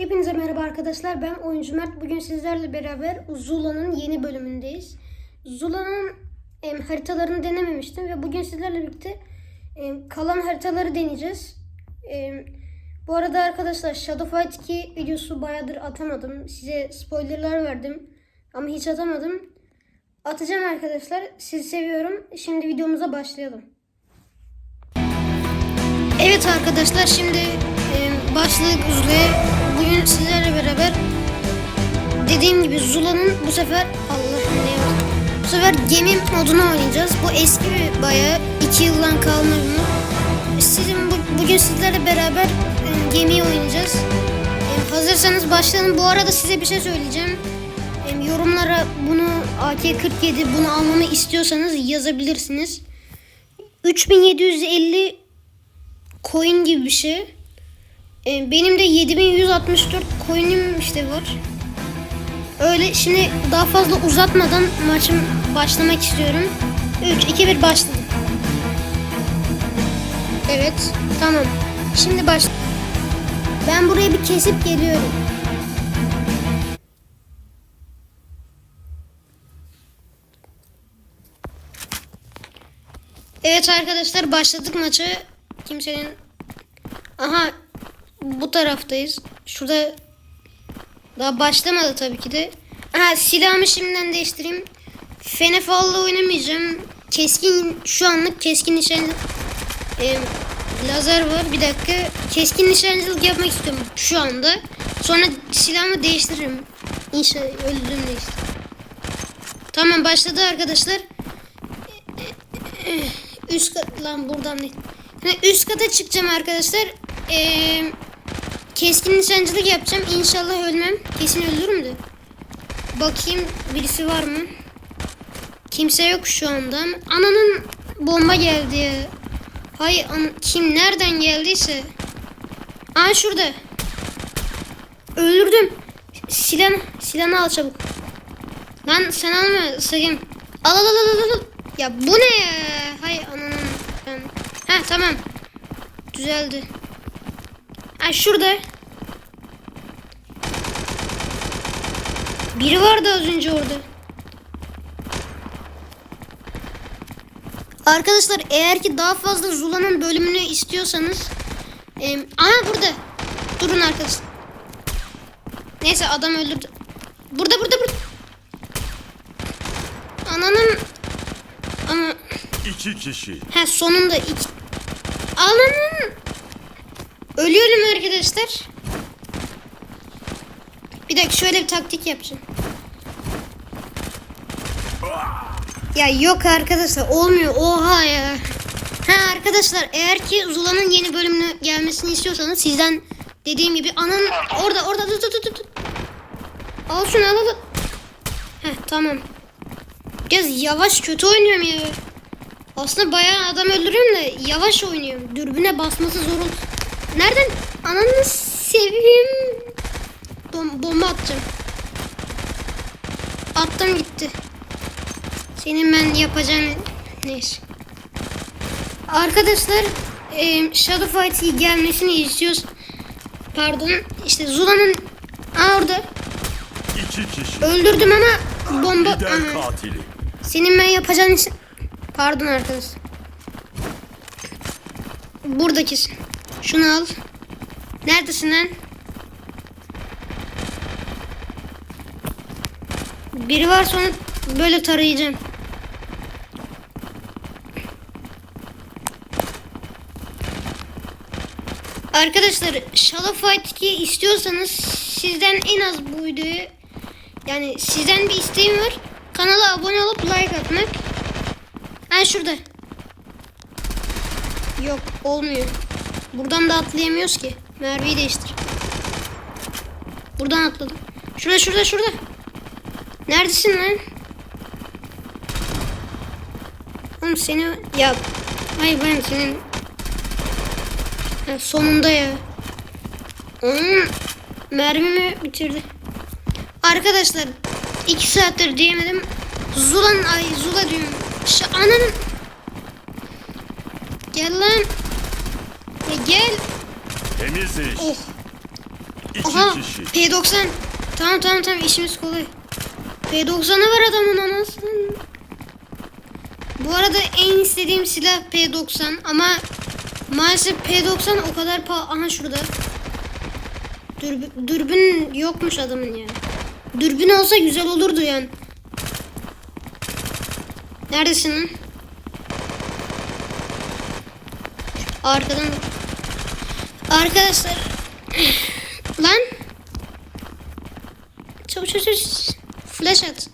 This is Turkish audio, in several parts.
Hepinize merhaba arkadaşlar. Ben oyuncu Mert. Bugün sizlerle beraber Zula'nın yeni bölümündeyiz. Zula'nın em, haritalarını denememiştim ve bugün sizlerle birlikte em, kalan haritaları deneyeceğiz. Em, bu arada arkadaşlar Shadow Fight 2 videosu bayağıdır atamadım. Size spoilerlar verdim ama hiç atamadım. Atacağım arkadaşlar. Sizi seviyorum. Şimdi videomuza başlayalım. Evet arkadaşlar şimdi e, başladık Zula'ya. Bugün sizlerle beraber dediğim gibi Zula'nın bu sefer Allah ne var. Bu sefer gemi modunu oynayacağız. Bu eski bir bayağı 2 yıldan kalma bir mod. Sizin bu, bugün sizlerle beraber e, gemiyi oynayacağız. E, hazırsanız başlayalım. Bu arada size bir şey söyleyeceğim. E, yorumlara bunu AK-47 bunu almamı istiyorsanız yazabilirsiniz. 3750 coin gibi bir şey. Ee, benim de 7164 coin'im işte var. Öyle şimdi daha fazla uzatmadan maçım başlamak istiyorum. 3 2 1 başladı. Evet, tamam. Şimdi baş Ben buraya bir kesip geliyorum. Evet arkadaşlar başladık maçı. Kimsenin Aha bu taraftayız. Şurada daha başlamadı tabii ki de. Aha silahımı şimdiden değiştireyim. Fenefal'la oynamayacağım. Keskin şu anlık keskin nişan e, lazer var. Bir dakika. Keskin nişancılık yapmak istiyorum şu anda. Sonra silahımı değiştiririm. İnşallah öldüm değiştir. Tamam başladı arkadaşlar. Üst kat lan buradan değil. Ha, üst kata çıkacağım arkadaşlar. Ee, keskin nişancılık yapacağım. İnşallah ölmem. Kesin ölürüm de. Bakayım birisi var mı? Kimse yok şu anda. Ananın bomba geldi. Hay kim nereden geldiyse. Aa şurada. Öldürdüm. Silah silahını al çabuk. Lan sen alma sakın. Al al al al al. Ya bu ne ya? Hay ananın. Ha tamam. Düzeldi. Ha şurada. Biri vardı az önce orada. Arkadaşlar eğer ki daha fazla Zula'nın bölümünü istiyorsanız e, Aha burada. Durun arkadaşlar. Neyse adam öldürdü. Burada burada burada. Ananın ama İki kişi. ha sonunda iki Ananın Ölüyorum arkadaşlar. Bir dakika şöyle bir taktik yapacağım. Ya yok arkadaşlar olmuyor. Oha ya. Ha arkadaşlar eğer ki Zula'nın yeni bölümünü gelmesini istiyorsanız sizden dediğim gibi anın orada orada dur dur dur. Al şunu al al. Heh tamam. Biraz yavaş kötü oynuyorum ya. Aslında bayağı adam öldürüyorum da yavaş oynuyorum. Dürbüne basması zor Nereden? Ananı seveyim. Bom bomba atacağım. Attım gitti. Senin ben yapacağın neyse. Arkadaşlar e, Shadow Fight'i gelmesini istiyoruz. Pardon. işte Zula'nın Aa orada. İki kişi. Öldürdüm ama bomba... Aha. katili. Senin ben yapacağın işi... Pardon arkadaş. Buradakisin. Şunu al. Neredesin lan? Biri var sonra böyle tarayacağım. Arkadaşlar Shadow Fight 2 istiyorsanız sizden en az bu videoyu yani sizden bir isteğim var. Kanala abone olup like atmak. Ha şurada. Yok olmuyor. Buradan da atlayamıyoruz ki. Merveyi değiştir. Buradan atladım. Şurada şurada şurada. Neredesin lan? Oğlum seni ya Hayır ben senin ha, sonunda ya. Onun mermimi bitirdi. Arkadaşlar iki saattir diyemedim. Zula'nın ay Zula diyorum. Şu ananın Gel lan. Ya gel. Temiz iş. Oh. İki Aha kişi. P90. Tamam tamam tamam işimiz kolay. P90'ı var adamın anasını. Bu arada en istediğim silah P90 ama maalesef P90 o kadar pahalı. Aha şurada. Dürbün, dürbün yokmuş adamın ya. Dürbün olsa güzel olurdu yani. Neredesin? Arkadan. Arkadaşlar. Lan. Çabuk çabuk çabuk. Flash at.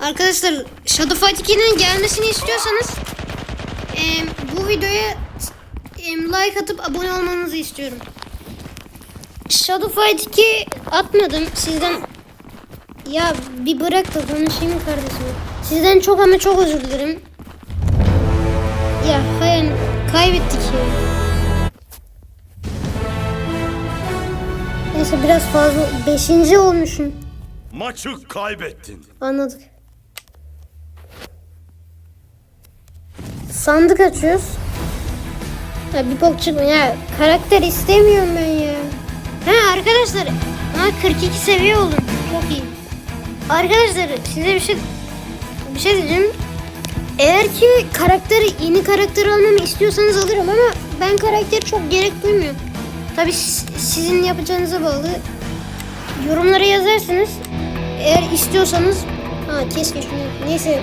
Arkadaşlar Shadow Fight 2'nin gelmesini istiyorsanız em, bu videoya em, like atıp abone olmanızı istiyorum. Shadow Fight 2 atmadım sizden ya bir bırak da konuşayım kardeşim. Sizden çok ama çok özür dilerim. Ya hayır kaybettik. Neyse biraz fazla. Beşinci olmuşum. Maçı kaybettin. Anladık. Sandık açıyoruz. Ya bir bok çıkmıyor. Ya karakter istemiyorum ben ya. Ha arkadaşlar. Ha 42 seviye oldum. Çok iyi. Arkadaşlar size bir şey bir şey diyeceğim. Eğer ki karakteri yeni karakter almamı istiyorsanız alırım ama ben karakteri çok gerek duymuyorum. Tabi sizin yapacağınıza bağlı. Yorumlara yazarsınız. Eğer istiyorsanız ha keşke şunu neyse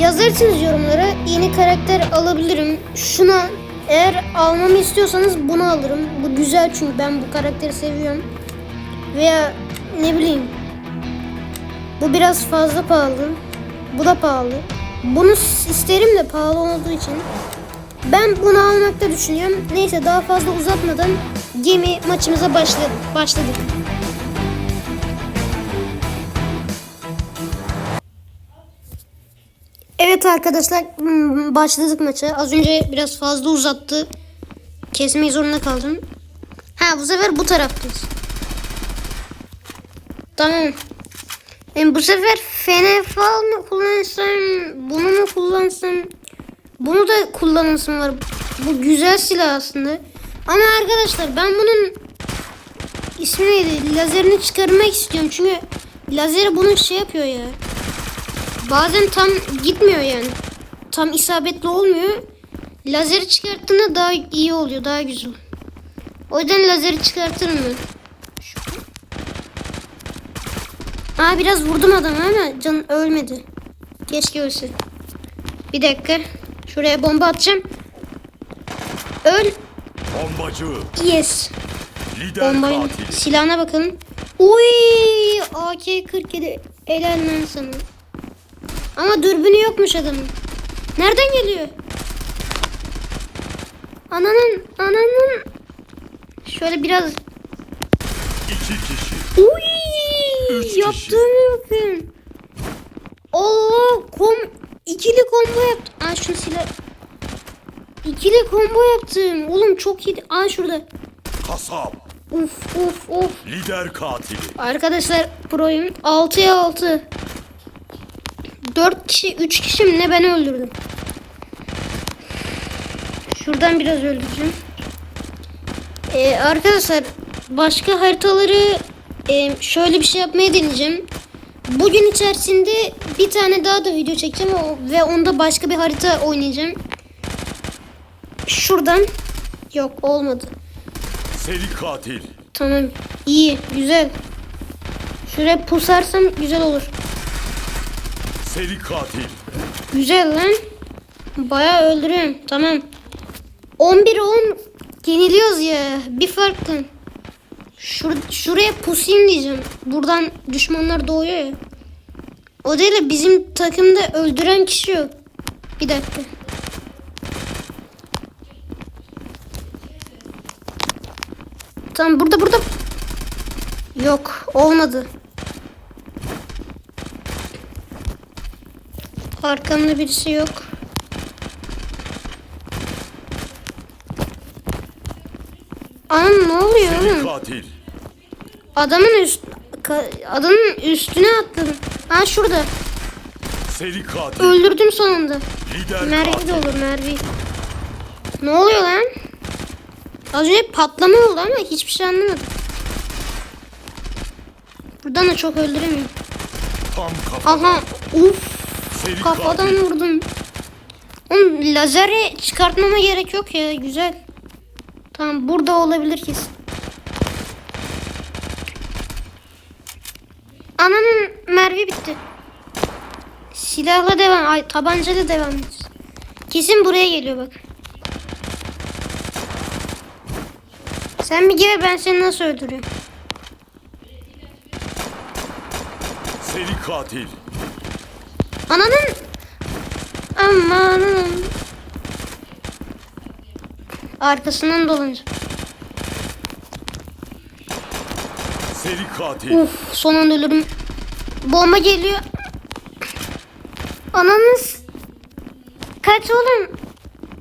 yazarsınız yorumlara yeni karakter alabilirim. Şuna eğer almamı istiyorsanız bunu alırım. Bu güzel çünkü ben bu karakteri seviyorum. Veya ne bileyim bu biraz fazla pahalı. Bu da pahalı. Bunu isterim de pahalı olduğu için. Ben bunu almakta düşünüyorum. Neyse daha fazla uzatmadan gemi maçımıza başladık. başladık. Evet arkadaşlar hmm, başladık maça. Az önce biraz fazla uzattı. Kesmeyi zorunda kaldım. Ha bu sefer bu taraftayız. Tamam. Yani bu sefer Fenefal mı kullansam, bunu mu kullansam, bunu da kullanasım var. Bu güzel silah aslında. Ama arkadaşlar ben bunun ismi neydi? Lazerini çıkarmak istiyorum. Çünkü lazeri bunun şey yapıyor ya. Bazen tam gitmiyor yani. Tam isabetli olmuyor. Lazeri çıkarttığında daha iyi oluyor, daha güzel. O yüzden lazeri çıkartırım ben. Aa biraz vurdum adamı ama can ölmedi. Keşke ölse. Bir dakika. Şuraya bomba atacağım. Öl. Bombacı. Yes. Lider Bombayın katili. silahına bakın. Uy, AK-47 helal lan sana. Ama dürbünü yokmuş adamın. Nereden geliyor? Ananın, ananın. Şöyle biraz. İki kişi. Uy, Üç bakın. Allah, kom, ikili combo yaptım. Aa şu silah. İkili combo yaptım. Oğlum çok iyi. Aa şurada. Kasap. Uf uf uf. Lider katili. Arkadaşlar proyum 6'ya 6. 4 kişi 3 kişi mi ne ben öldürdüm. Şuradan biraz öldüreceğim. Ee, arkadaşlar başka haritaları e, şöyle bir şey yapmaya deneyeceğim. Bugün içerisinde bir tane daha da video çekeceğim ve onda başka bir harita oynayacağım. Şuradan yok olmadı. Seri katil. Tamam. iyi, güzel. Şuraya pusarsam güzel olur. Seri katil. Güzel lan. Bayağı öldürüyorum. Tamam. 11'e 10 yeniliyoruz ya. Bir farklı. Şur şuraya pusayım diyeceğim. Buradan düşmanlar doğuyor ya. O değil de bizim takımda öldüren kişi yok. Bir dakika. Tamam burada burada. Yok olmadı. Arkamda birisi yok. Seri oğlum? katil. Adamın üst adamın üstüne atladım. Ha şurada. Seri katil. Öldürdüm sonunda. Lider Mervi katil. de olur Mervi. Ne oluyor lan? Az önce patlama oldu ama hiçbir şey anlamadım. Buradan da çok öldüremiyorum. Tam kafa. Aha uf Seri kafadan katil. vurdum. Oğlum lazeri çıkartmama gerek yok ya güzel. Tamam burada olabilir kesin. Ananın mermi bitti. Silahla devam, ay tabancayla devam edeceğiz. Kesin buraya geliyor bak. Sen bir gel ben seni nasıl öldürüyorum. Seri katil. Ananın amanın arkasından dolanacak. Seri katil. Uf son anda ölürüm. Bomba geliyor. Ananız kaç oğlum.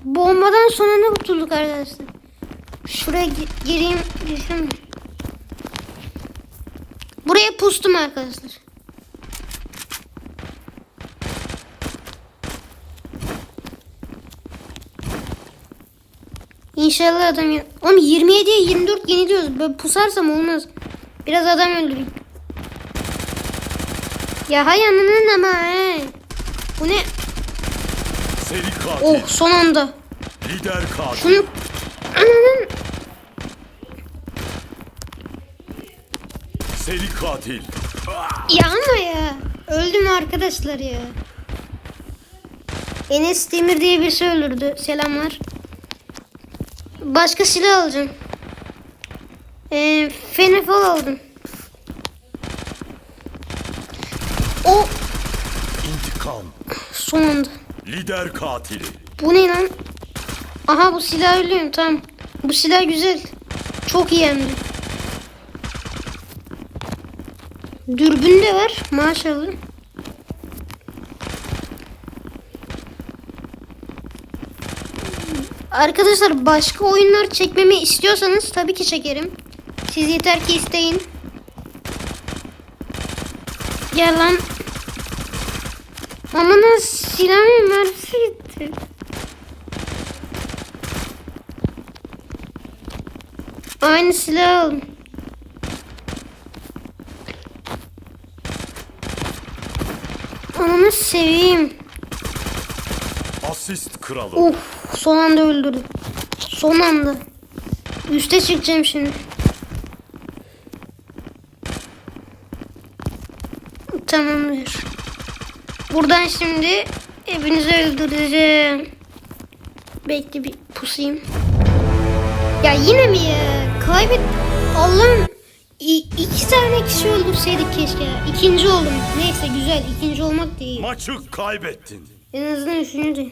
Bombadan son anda kurtulduk arkadaşlar. Şuraya gi- gireyim. Girsem mi? Buraya pustum arkadaşlar. İnşallah adam ya. Oğlum 27'ye 24 yeniliyoruz. Böyle pusarsam olmaz. Biraz adam öldüreyim. Ya hay ananın ama he. Bu ne? Seri katil. Oh son anda. Lider katil. Şunu ananın Seri katil. ya ama ya. Öldüm arkadaşlar ya. Enes Demir diye birisi öldürdü. Selamlar. Başka silah alacağım. Ee, Fenefal aldım. O İntikam. son anda. Lider katili. Bu ne lan? Aha bu silah ölüyorum tamam. Bu silah güzel. Çok iyi hem de. Dürbün de var maşallah. Arkadaşlar başka oyunlar çekmemi istiyorsanız tabii ki çekerim. Siz yeter ki isteyin. Gel lan. Aman silahın mermisi gitti. Aynı silah aldım. Ananı seveyim. Asist kralı. Uf son anda öldürdüm. Son anda. Üste çıkacağım şimdi. Tamamdır. Buradan şimdi hepinizi öldüreceğim. Bekle bir pusayım. Ya yine mi ya? Kaybet... Allah'ım iki tane kişi öldürseydik keşke. İkinci oldum. Neyse güzel. ikinci olmak değil. Maçı kaybettin. En azından üçüncü.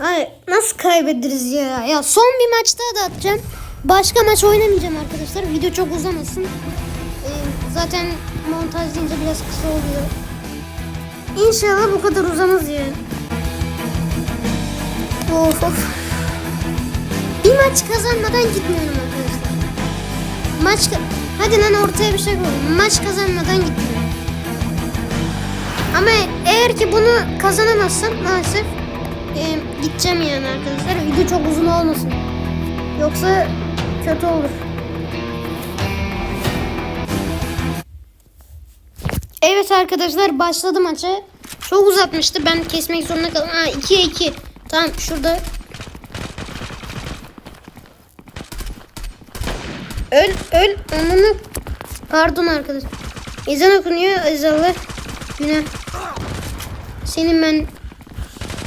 Ay nasıl kaybederiz ya? Ya son bir maç daha da atacağım. Başka maç oynamayacağım arkadaşlar. Video çok uzamasın. Ee, zaten montaj deyince biraz kısa oluyor. İnşallah bu kadar uzamaz ya. Of of. Bir maç kazanmadan gitmiyorum arkadaşlar. Maç Hadi lan ortaya bir şey koyalım. Maç kazanmadan gitmiyorum. Ama eğer ki bunu kazanamazsam maalesef e, gideceğim yani arkadaşlar. Video çok uzun olmasın. Yoksa kötü olur. Evet arkadaşlar başladı maça. Çok uzatmıştı. Ben kesmek zorunda kaldım. Ha 2'ye 2. Tamam şurada. Öl öl. Ananı. Pardon arkadaş. Ezan okunuyor. Ezanlar. Günah. Senin ben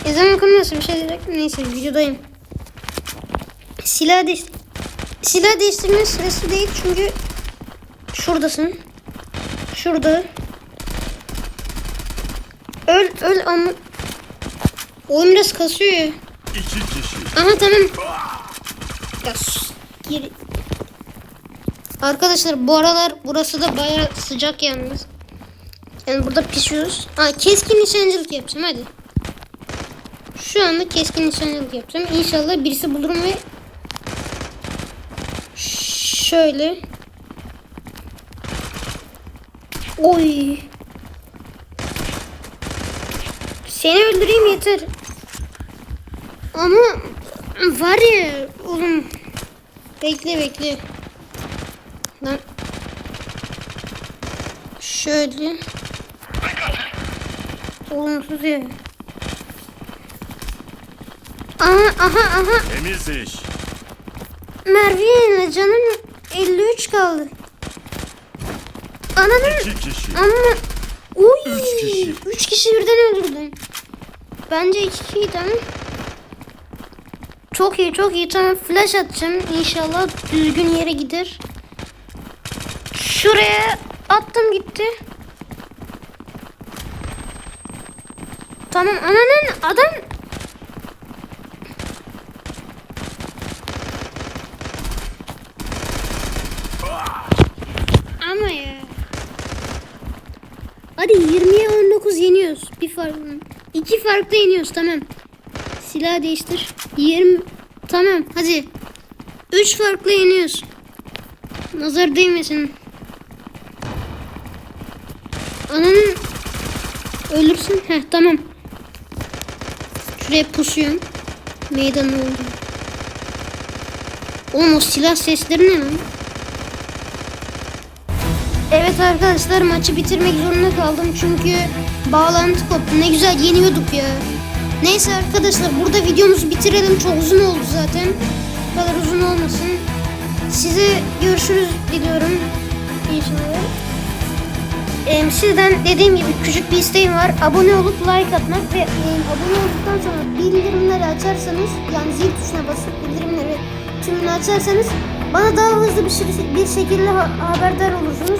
ezan okunmuyorsa bir şey diyecek. Neyse videodayım. Silah değiş Silah değiştirme sırası değil çünkü şuradasın. Şurada. Öl öl ama oyun biraz kasıyor ya. İki kişi. Aha tamam. Ya sus. Arkadaşlar bu aralar burası da bayağı sıcak yalnız. Yani burada pişiyoruz. Ha keskin nişancılık yapacağım hadi. Şu anda keskin nişancılık yapacağım. İnşallah birisi bulurum ve şöyle. Oy. Seni öldüreyim yeter. Ama var ya oğlum. Bekle bekle. Lan. Şöyle. Olumsuz ya. Aha aha aha. Temiz iş. Merve yenile canım 53 kaldı. Ananın İki kişi. ama Uy, Üç kişi. Üç kişi birden öldürdüm. Bence iki kişiydi ama. Çok iyi çok iyi tamam flash atacağım inşallah düzgün yere gider. Şuraya attım gitti. Tamam ananın adam Ama ya. Hadi 20'ye 19 yeniyoruz. Bir farklı. İki farklı yeniyoruz tamam. Silah değiştir. 20 tamam hadi. 3 farklı yeniyoruz. Nazar değmesin. Ananın ölürsün. Heh tamam. Şuraya pusuyorum. Meydan oldu. Oğlum o silah sesleri ne lan? Evet arkadaşlar maçı bitirmek zorunda kaldım çünkü bağlantı koptu. Ne güzel yeniyorduk ya. Neyse arkadaşlar burada videomuzu bitirelim. Çok uzun oldu zaten. Bu kadar uzun olmasın. Size görüşürüz diliyorum. İnşallah. Ee, sizden dediğim gibi küçük bir isteğim var. Abone olup like atmak ve e, abone olduktan sonra bildirimleri açarsanız yani zil tuşuna basıp bildirimleri tümünü açarsanız bana daha hızlı bir, bir şekilde ha- haberdar olursunuz.